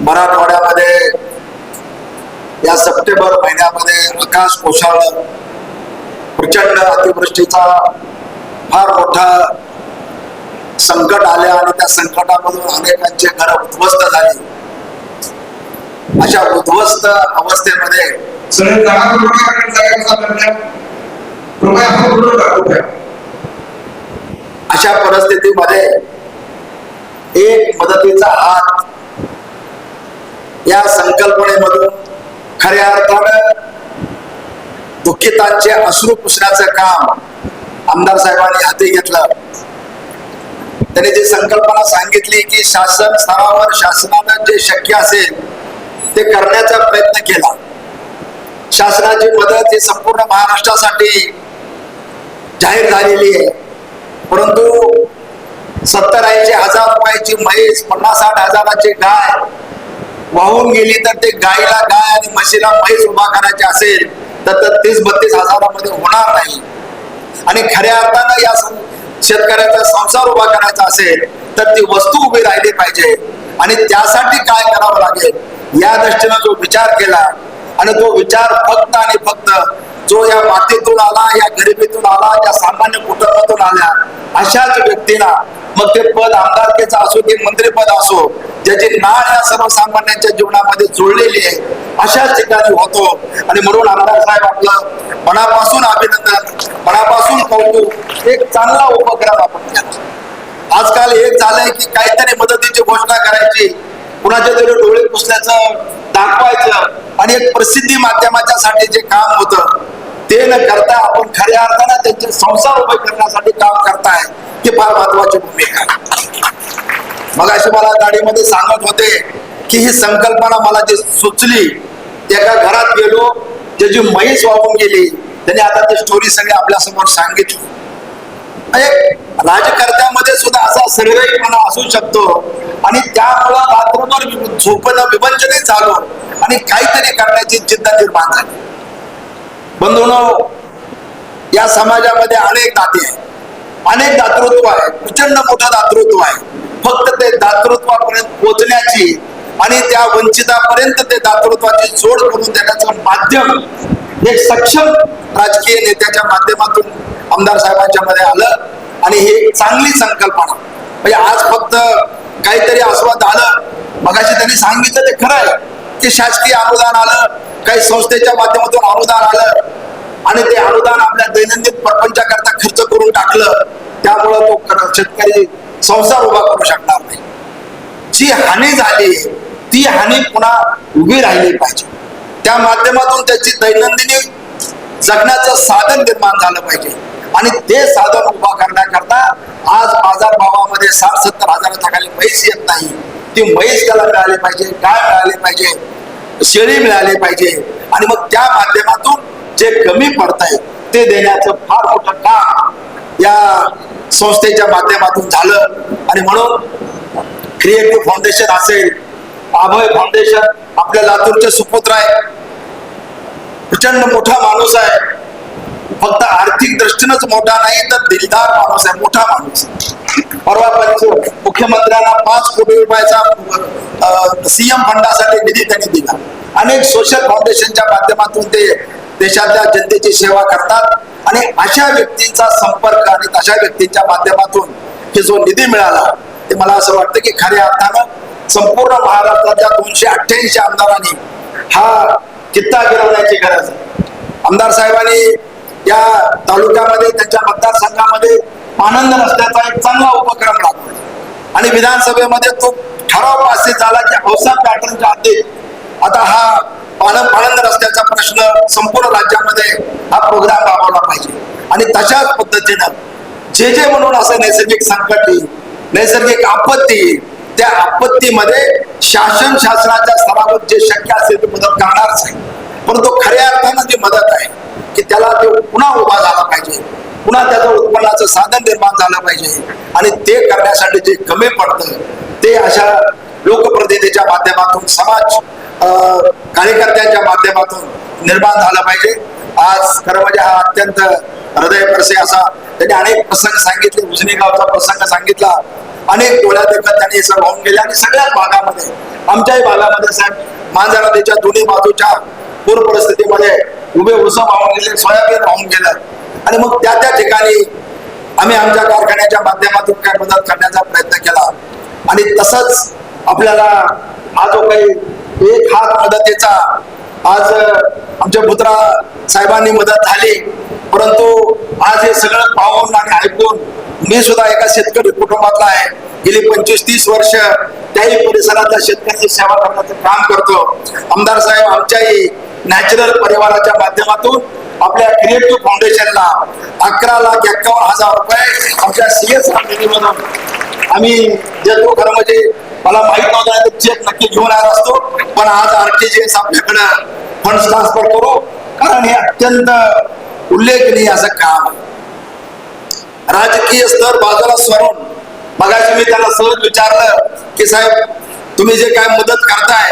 मराठवाड्यामध्ये या सप्टेंबर महिन्यामध्ये आकाश कोसळलं प्रचंड अतिवृष्टीचा फार मोठा संकट आले आणि त्या संकटामधून अनेकांचे घर उद्ध्वस्त झाले. अशा उद्ध्वस्त अवस्थेमध्ये अशा परिस्थितीमध्ये एक मदतीचा हात या संकल्पनेमधून खऱ्या अर्थानं दुःखितांचे अश्रू पुसण्याचं काम आमदार साहेबांनी हाती घेतलं. त्यांनी जी संकल्पना सांगितली की शासन स्तरावर शासनानं जे शक्य असेल ते करण्याचा प्रयत्न केला. शासनाची मदत ही संपूर्ण महाराष्ट्रासाठी जाहीर झालेली आहे. परंतु सत्तर ऐंशी हजार रुपयाची म्हैस पन्नास साठ हजाराची गाय वाहून गेली तर ते गायीला गाय आणि म्हशीला पैस उभा करायची असेल तर तीस बत्तीस हजारामध्ये होणार नाही. आणि खऱ्या अर्थानं या शेतकऱ्याचा संसार उभा करायचा असेल तर ती वस्तू उभी राहिली पाहिजे. आणि त्यासाठी काय करावं लागेल? या दृष्टीनं जो विचार केला आणि तो विचार फक्त आणि फक्त जो या मातीतून आला या गरिबीतून सामान्य कुटुंबातून आल्या. अशाच व्यक्तीला मग ते पद आमदारकीचं असो की मंत्रीपद असो ज्याची नाळ या सर्वसामान्यांच्या जीवनामध्ये जुळलेली आहे अशाच ठिकाणी होतो. आणि म्हणून आमदार साहेब आपलं मनापासून अभिनंदन मनापासून कौतुक एक चांगला उपक्रम आपण केला. आजकाल हे झालंय की काहीतरी मदतीची घोषणा करायची कुणाच्या तरी डोळे पुसण्याचं दाखवायचं आणि एक प्रसिद्धी माध्यमाच्या साठी जे काम होतं ते न करता आपण खऱ्या अर्थानं त्यांचे संसार उभे करण्यासाठी काम करताय ही फार महत्वाची भूमिका मग अशी मला गाडीमध्ये सांगत होते की ही संकल्पना मला जी सुचली एका घरात गेलो त्याची म्हैस वाहून गेली त्याने आता ती स्टोरी सगळी आपल्यासमोर सांगितली राजकर्त्यामध्ये सुद्धा असा सर्वेपणा असू शकतो आणि त्यामुळं रात्रभर झोपणं विवंचनित झालो आणि काहीतरी करण्याची चिंता निर्माण झाली. बंधूनो या समाजामध्ये अनेक नाते आहेत. अनेक दातृत्व आहे प्रचंड मोठं दातृत्व आहे. फक्त ते दातृत्वापर्यंत पोहोचण्याची आणि त्या वंचितापर्यंत ते दातृत्वाची जोड करून देण्याचं माध्यम एक सक्षम राजकीय नेत्याच्या माध्यमातून आमदार साहेबांच्या मध्ये आलं आणि ही एक चांगली संकल्पना. म्हणजे आज फक्त काहीतरी आस्वाद आलं. मगाशी त्यांनी सांगितलं ते खरं आहे. की शासकीय अनुदान आलं. काही संस्थेच्या माध्यमातून अनुदान आलं आणि ते अनुदान आपल्या दैनंदिन प्रपंचाकरता खर्च करून टाकलं त्यामुळं तो शेतकरी संसार उभा करू शकणार नाही. जी हानी झाली ती हानी पुन्हा उभी राहिली पाहिजे. त्या माध्यमातून त्याची दैनंदिनी जगण्याचं साधन निर्माण झालं पाहिजे. आणि ते साधन उभा करण्याकरता आज बाजार भावामध्ये साठ सत्तर हजाराच्या खाली म्हैस येत नाही. ती म्हैस त्याला मिळाली पाहिजे काय मिळाली पाहिजे. शेळी मिळाली पाहिजे. आणि मग त्या माध्यमातून जे कमी पडत आहे ते देण्याचं फार मोठं काम या संस्थेच्या माध्यमातून झालं. आणि म्हणून क्रिएटिव्ह फाउंडेशन असेल अभय फाउंडेशन आपल्या लातूरचे सुपुत्र आहे. प्रचंड मोठा माणूस आहे. फक्त आर्थिक दृष्टीनंच मोठा नाही तर दिलदार माणूस आहे मोठा माणूस परवा पंच मुख्यमंत्र्यांना पाच कोटी रुपये सीएम फंडासाठी निधी त्यांनी दिला. अनेक सोशल फाउंडेशनच्या माध्यमातून ते देशातल्या जनतेची सेवा करतात आणि अशा व्यक्तींचा संपर्क आणि अशा व्यक्तींच्या माध्यमातून हे जो निधी मिळाला ते मला असं वाटतं की खऱ्या अर्थानं संपूर्ण महाराष्ट्राच्या दोनशे अठ्ठ्याऐंशी आमदारांनी हा चित्ता गिरवण्याची गरज आहे. आमदार साहेबांनी या तालुक्यामध्ये त्यांच्या मतदारसंघामध्ये आनंद रस्त्याचा एक चांगला उपक्रम राबवला. आणि विधानसभेमध्ये तो ठराव पासित झाला की औसा पॅटर्नच्या आधी आता हा पाणंद पाणंद रस्त्याचा प्रश्न संपूर्ण राज्यामध्ये हा प्रोग्राम राबवला पाहिजे. आणि तशाच पद्धतीनं जे जे म्हणून असं नैसर्गिक संकट येईल नैसर्गिक आपत्ती येईल त्या आपत्तीमध्ये शासन शासनाच्या स्तरावर जे शक्य असेल ते मदत करणारच आहे. परंतु खऱ्या अर्थानं जी मदत आहे की त्याला ते पुन्हा उभा झाला पाहिजे. पुन्हा त्याचं उत्पन्नाचं साधन निर्माण झालं पाहिजे. आणि ते करण्यासाठी जे कमी पडतं ते अशा लोकप्रतिनिधीच्या माध्यमातून समाज अं, कार्यकर्त्यांच्या माध्यमातून निर्माण झालं पाहिजे. आज खरं म्हणजे हा अत्यंत हृदयप्रसे असा त्यांनी अनेक प्रसंग सांगितले उजनी गावचा प्रसंग सांगितला. अनेक डोळ्या देखत त्यांनी हे वाहून गेले. आणि सगळ्याच भागामध्ये आमच्याही भागामध्ये साहेब मांजरा त्याच्या दोन्ही बाजूच्या पूर परिस्थितीमध्ये उभे उस वाहून गेले सोयाबीन वाहून गेलं. आणि मग त्या त्या ठिकाणी आम्ही आमच्या कारखान्याच्या माध्यमातून काय मदत करण्याचा प्रयत्न केला. आणि तसंच आपल्याला हा जो काही एक हात मदतीचा आज आमच्या पुत्रा साहेबांनी मदत झाली. परंतु आज हे सगळं पाहून आणि ऐकून मी सुद्धा एका शेतकरी कुटुंबातला आहे. गेली पंचवीस तीस वर्ष त्याही परिसरातल्या शेतकऱ्याची सेवा करण्याचं काम करतो. आमदार साहेब आमच्याही नॅचरल परिवाराच्या माध्यमातून आपल्या क्रिएटिव्ह फाउंडेशनला अकरा लाख एक्कावन्न हजार रुपये आमच्या सीएस मधून. आम्ही देतो खरं म्हणजे मला माहीत नव्हतं चेक नक्की घेऊन आला असतो पण आज आरटीजीएस आपल्याकडं फंड ट्रान्सफर करू कारण हे अत्यंत उल्लेखनीय असं काम आहे. राजकीय स्तर बाजूला सरून मगाशी मी त्याला सहज विचारलं की साहेब तुम्ही जे काय मदत करताय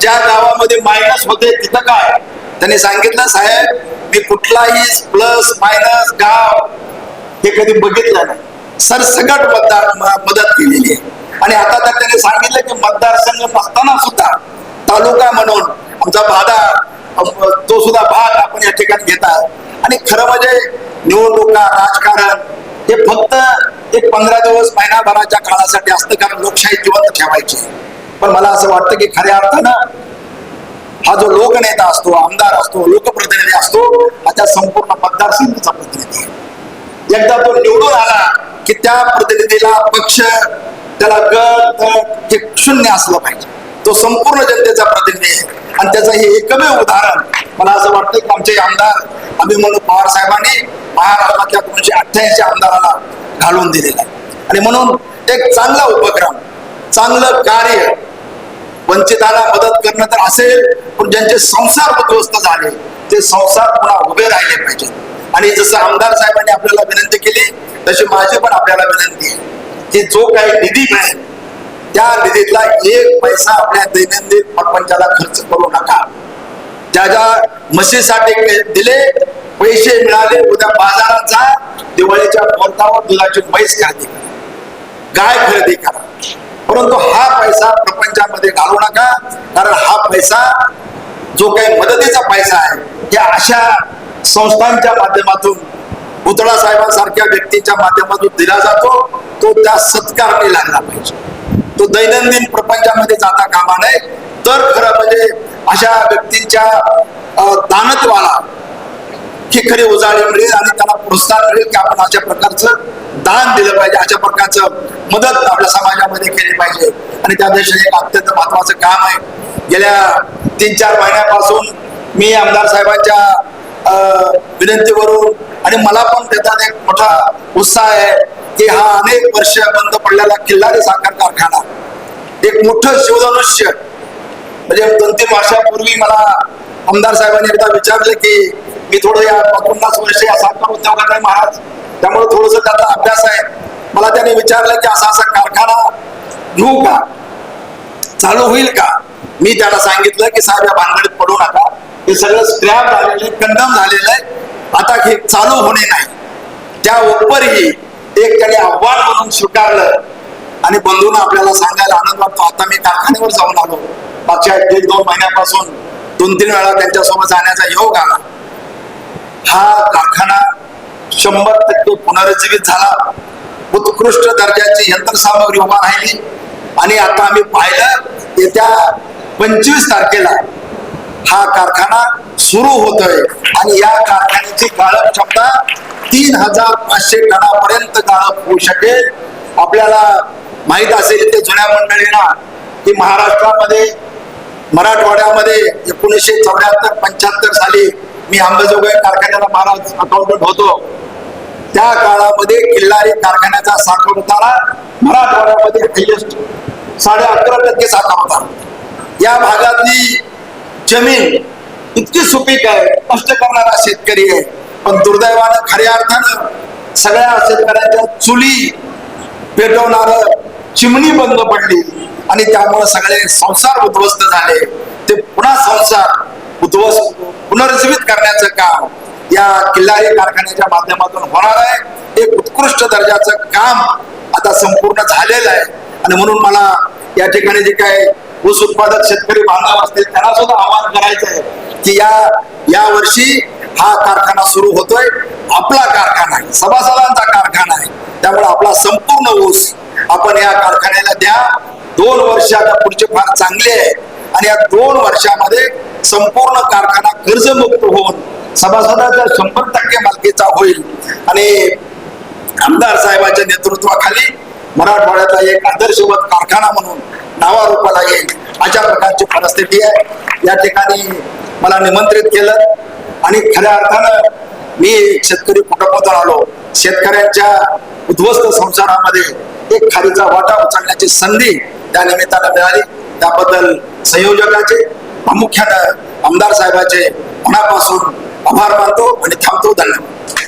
ज्या गावामध्ये मायनस होते तिथं काय? त्यांनी सांगितलं साहेब मी कुठलाही प्लस मायनस गाव हे कधी बघितलं नाही. सरसगट मतदार मदत केलेली आहे. आणि आता तर त्यांनी सांगितलं की मतदारसंघ नसताना सुद्धा तालुका म्हणून आमचा भादा तो सुद्धा भाग आपण या ठिकाणी घेतात आणि खरं म्हणजे निवडणुका राजकारण हे फक्त एक पंधरा दिवस महिनाभराच्या काळासाठी असतं कारण लोकशाही जिवंत ठेवायची. पण मला असं वाटतं की खऱ्या अर्थानं हा जो लोकनेता असतो आमदार असतो लोकप्रतिनिधी असतो हा त्या संपूर्ण मतदारसंघाचा प्रतिनिधी आहे. एकदा तो निवडून आला की त्या प्रतिनिधीला पक्ष त्याला गट हे शून्य असलं पाहिजे. तो संपूर्ण जनतेचा प्रतिनिधी आहे. आणि त्याचं हे एकमेव उदाहरण मला असं वाटतं की आमचे आमदार अभिमन्यू पवार साहेबांनी महाराष्ट्रातल्या दोनशे अठ्ठ्याऐंशी आमदाराला घालून दिलेला आहे. आणि म्हणून एक चांगला उपक्रम चांगलं कार्य वंचिताला मदत करणं तर असेल पण ज्यांचे संसार उद्ध्वस्त झाले ते संसार पुन्हा उभे राहिले पाहिजेत आणि जसं आमदार साहेबांनी आपल्याला विनंती केली तशी माझी पण आपल्याला विनंती आहे की जो काही निधी मिळेल त्या निधीतला एक पैसा आपल्या दैनंदिन प्रपंचाला खर्च करू नका. ज्या ज्या म्हशीसाठी दिले पैसे मिळाले उद्या बाजारात जा दिवाळीच्या मुहूर्तावर दुधाची म्हैस खरेदी करा. गाय खरेदी करा. परंतु हा पैसा प्रपंचामध्ये घालू नका. कारण हा पैसा जो काही मदतीचा पैसा आहे या अशा संस्थांच्या माध्यमातून पुतळा साहेबांसारख्या व्यक्तीच्या माध्यमातून दिला जातो. तो त्या सत्कारने लागला पाहिजे. तो दैनंदिन प्रपंचामध्ये जाता कामा नये. तर खरं म्हणजे अशा व्यक्तींच्या दानत्वाला ही खरी उजाळी मिळेल आणि त्याला प्रोत्साहन मिळेल की आपण अशा प्रकारचं दान दिलं पाहिजे. अशा प्रकारचं मदत आपल्या समाजामध्ये केली पाहिजे. आणि त्या दिवशी एक अत्यंत महत्वाचं काम आहे. गेल्या तीन चार महिन्यापासून मी आमदार साहेबांच्या विनंतीवरून आणि मला पण त्याचा एक मोठा उत्साह आहे की हा अनेक वर्ष बंद पडलेला किल्लारी साखर कारखाना. एक मोठं शिवधनुष्य. म्हणजे दोन तीन वर्षापूर्वी मला आमदार साहेबांनी एकदा विचारलं की मी थोडं या पन्नास वर्ष या साखर उद्योगात महाराज त्यामुळे थोडस त्याचा अभ्यास आहे. मला त्याने विचारलं की असा असा कारखाना घेऊ का? चालू होईल का? मी त्याला सांगितलं की साहेब या भानगडीत पडू नका. हे सगळं स्क्रॅप झालेलं आहे कंडम झालेलं आहे. आता हे चालू होणे नाही. त्या उपरही एक त्याने आव्हान म्हणून स्वीकारलं. आणि बंधून आपल्याला सांगायला आनंद वाटतो. आता मी कारखान्यावर जाऊन आलो. मागच्या एक दोन महिन्यापासून दोन तीन वेळा त्यांच्यासोबत जाण्याचा योग आला. हा कारखाना शंभर टक्के पुनरुज्जीवित झाला. उत्कृष्ट दर्जाची यंत्रसामग्री उभा राहिली. आणि आता आम्ही पाहिलं येत्या पंचवीस तारखेला हा कारखाना सुरू होतोय. आणि या कारखान्याची गाळप क्षमता तीन हजार पाचशे टनापर्यंत गाळप होऊ शकेल. आपल्याला माहीत असेल ते जुन्या मंडळींना की महाराष्ट्रामध्ये मराठवाड्यामध्ये एकोणीसशे चौऱ्याहत्तर पंच्याहत्तर साली मी अंबाजोगाई कारखान्याला महाराज अकाउंटंट होतो. त्या काळामध्ये किल्लारी कारखान्याचा साखर उतारा मराठवाड्यामध्ये हायेस्ट साडे अकरा टक्के साखर होता. या भागातली जमीन इतकी सुपीक आहे कष्ट करणारा शेतकरी आहे. पण दुर्दैवानं खऱ्या अर्थानं सगळ्या शेतकऱ्यांच्या चुली पेटवणार चिमणी बंद पडली. आणि त्यामुळे सगळे संसार उद्ध्वस्त झाले. ते पुन्हा संसार उद्ध्वस्त पुनर्जीवित करण्याचं काम या किल्लारी कारखान्याच्या माध्यमातून होणार आहे. एक उत्कृष्ट दर्जाचं काम आता संपूर्ण झालेलं आहे. आणि म्हणून मला या ठिकाणी जे काय ऊस उत्पादक शेतकरी बांधव असतील त्यांना सुद्धा आवाहन करायचं आहे की या या वर्षी हा कारखाना सुरू होतोय. आपला कारखाना आहे. सभासदांचा कारखाना आहे. त्यामुळे आपला संपूर्ण ऊस आपण या कारखान्याला द्या. दोन वर्ष आता पुढचे फार चांगले आहे. आणि या दोन वर्षामध्ये संपूर्ण कारखाना कर्जमुक्त होऊन सभासदाचा शंभर टक्के मालकीचा होईल. आणि आमदार साहेबांच्या नेतृत्वाखाली मराठवाड्याचा एक आदर्शवत कारखाना म्हणून नावारूपाला येईल. अशा प्रकारची परिस्थिती आहे. या ठिकाणी मला निमंत्रित केलं. आणि खऱ्या अर्थानं मी शेतकरी कुटुंबातून आलो. शेतकऱ्यांच्या उद्ध्वस्त संसारामध्ये एक खालीचा वाटा उचलण्याची संधी त्या निमित्तानं मिळाली. त्याबद्दल संयोजकाचे प्रामुख्यानं आमदार साहेबाचे मनापासून అపారమంతో అంటే తమతో దండం